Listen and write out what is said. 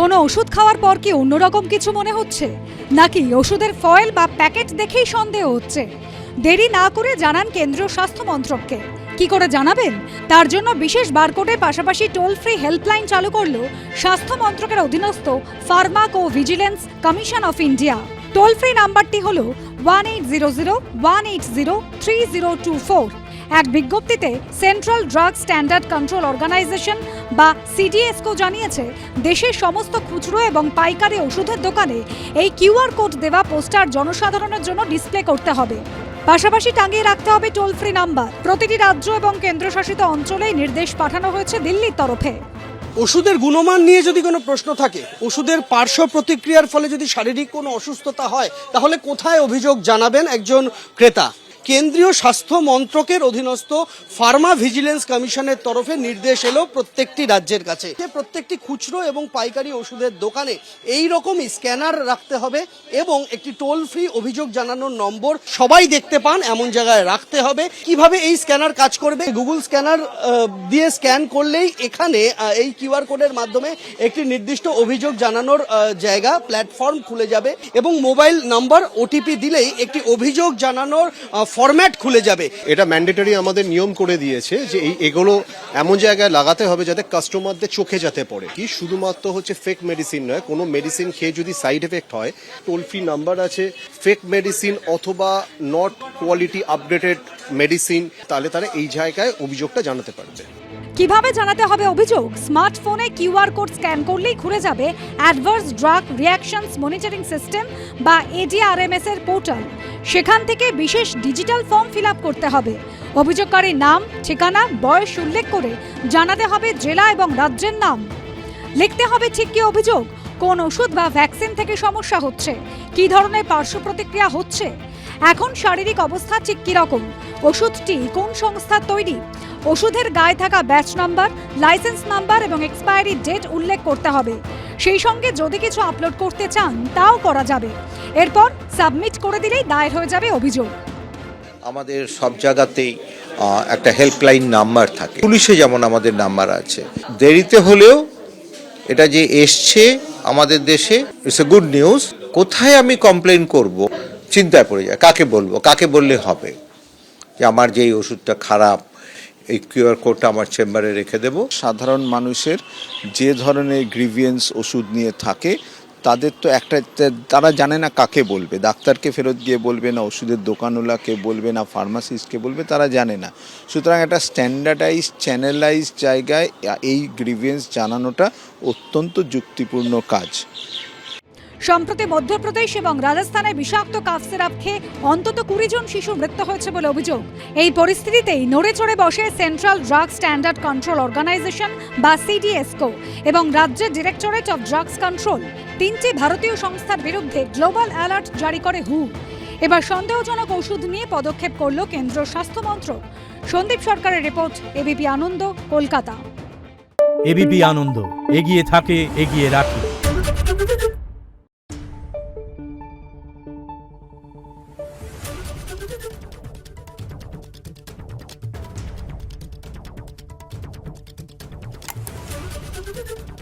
কোনো ওষুধ খাওয়ার পর কি অন্যরকম কিছু মনে হচ্ছে? নাকি ওষুধের ফয়েল বা প্যাকেট দেখেই সন্দেহ হচ্ছে? দেরি না করে জানান কেন্দ্রীয় স্বাস্থ্য মন্ত্রককে। কি করে জানাবেন? তার জন্য বিশেষ বারকোডের পাশাপাশি টোল ফ্রি হেল্পলাইন চালু করল স্বাস্থ্য মন্ত্রকের অধীনস্থ pharmacovigilance commission of India toll free নাম্বারটি হল one eight zero zero one zero three zero two four এক বিজ্ঞপ্তিতে central drug standard control organisation বা সিডিএসকো জানিয়েছে দেশের সমস্ত খুচরো এবং পাইকারি ওষুধের দোকানে এই কিউআর কোড দেওয়া পোস্টার জনসাধারণের জন্য ডিসপ্লে করতে হবে। পাশাপাশি টাঙিয়ে রাখতে হবে টোল ফ্রি নাম্বার প্রতিটি রাজ্য এবং কেন্দ্রশাসিত অঞ্চলেই নির্দেশ পাঠানো হয়েছে দিল্লির তরফে। ওষুধের গুণমান নিয়ে যদি কোনো প্রশ্ন থাকে, ওষুধের পার্শ্ব প্রতিক্রিয়ার ফলে যদি শারীরিক কোনো অসুস্থতা হয়, তাহলে কোথায় অভিযোগ জানাবেন একজন ক্রেতা? কেন্দ্রীয় স্বাস্থ্য মন্ত্রকের অধীনস্থ ফার্মা ভিজিলেন্স কমিশনের তরফে নির্দেশ এলো প্রত্যেকটি রাজ্যের কাছে। প্রত্যেকটি খুচরো এবং পাইকারি ওষুধের দোকানে এই রকমই স্ক্যানার রাখতে হবে এবং একটি টোল ফ্রি অভিযোগ জানানোর নম্বর সবাই দেখতে পান, এমন জায়গায় রাখতে হবে। কীভাবে এই স্ক্যানার কাজ করবে? গুগল স্ক্যানার দিয়ে স্ক্যান করলেই এখানে এই কিউআর কোডের মাধ্যমে একটি নির্দিষ্ট অভিযোগ জানানোর জায়গা প্ল্যাটফর্ম খুলে যাবে এবং মোবাইল নাম্বার ওটিপি দিলেই একটি অভিযোগ জানানোর ফরম্যাট খুলে যাবে। এটা ম্যান্ডেটরি আমাদের নিয়ম করে দিয়েছে যে এই এগুলো এমন জায়গায় লাগাতে হবে যাতে কাস্টমারদের চোখে যাতে পড়ে। কি শুধুমাত্র হচ্ছে ফেক মেডিসিন নয়, কোনো মেডিসিন খেয়ে যদি সাইড এফেক্ট হয় টোল ফ্রি নাম্বার আছে ফেক মেডিসিন অথবা নট কোয়ালিটি আপডেটেড মেডিসিন তাহলে তারা এই জায়গায় অভিযোগটা জানাতে পারবে। কীভাবে জানাতে হবে অভিযোগ? স্মার্টফোনে কিউআর কোড স্ক্যান করলেই ঘুরে যাবে adverse drug reactions monitoring system বা এডিআরএমএস এর পোর্টাল। সেখান থেকে বিশেষ ডিজিটাল ফর্ম ফিল করতে হবে। অভিযোগকারীর নাম, ঠিকানা, বয়স উল্লেখ করে জানাতে হবে জেলা এবং রাজ্যের নাম। লিখতে হবে ঠিক কি অভিযোগ? কোন ওষুধ বা ভ্যাকসিন থেকে সমস্যা হচ্ছে? কী ধরনের পার্শ্ব প্রতিক্রিয়া হচ্ছে? এখন শারীরিক অবস্থা ঠিক কীরকম? ওষুধটি কোন সংস্থার তৈরি? ওষুধের গায়ে থাকা ব্যাচ নাম্বার, লাইসেন্স নাম্বার এবং এক্সপায়ারি ডেট উল্লেখ করতে হবে। সেই সঙ্গে যদি কিছু আপলোড করতে চান, তাও করা যাবে। এরপর সাবমিট করে দিলেই দায়ের হয়ে যাবে অভিযোগ। আমাদের সব জায়গাতেই একটা হেল্পলাইন নাম্বার থাকে। পুলিশে যেমন আমাদের নাম্বার আছে। দেরিতে হলেও এটা যে এসছে আমাদের দেশে ইটস এ গুড নিউজ কোথায় আমি কমপ্লেন করব? চিন্তায় পড়ে যায়, কাকে বলব? কাকে বললে হবে? যে আমার যে এই ওষুধটা খারাপ, এই কিউআর কোডটা আমার চেম্বারে রেখে দেবো। সাধারণ মানুষের যে ধরনের গ্রিভিয়েন্স ওষুধ নিয়ে থাকে, তাদের তো একটা, তারা জানে না কাকে বলবে। ডাক্তারকে ফেরত গিয়ে বলবে না, ওষুধের দোকানওয়ালাকে বলবে না, ফার্মাসিস্টকে বলবে, তারা জানে না। সুতরাং একটা স্ট্যান্ডার্ডাইজ চ্যানেলাইজ জায়গায় এই গ্রিভিয়েন্স জানানোটা অত্যন্ত যুক্তিপূর্ণ কাজ। সম্প্রতি মধ্যপ্রদেশ এবং রাজস্থানে বিষাক্ত কাফ সিরাপ খেয়ে অন্তত কুড়ি জন শিশু মৃত্যু হয়েছে বলে অভিযোগ। এই পরিস্থিতিতেই নড়ে চড়ে বসে central drug standard control organisation বা সিডিএসকো এবং রাজ্যের ডিরেক্টরেট অফ ড্রাগস কন্ট্রোল তিনটি ভারতীয় সংস্থার বিরুদ্ধে গ্লোবাল অ্যালার্ট জারি করে হু। এবার সন্দেহজনক ওষুধ নিয়ে পদক্ষেপ করল কেন্দ্র স্বাস্থ্যমন্ত্রক সন্দীপ সরকারের report, ABP Ananda, Kolkata. ABP Ananda, এগিয়ে থাকে, এগিয়ে রাখে। Thank you.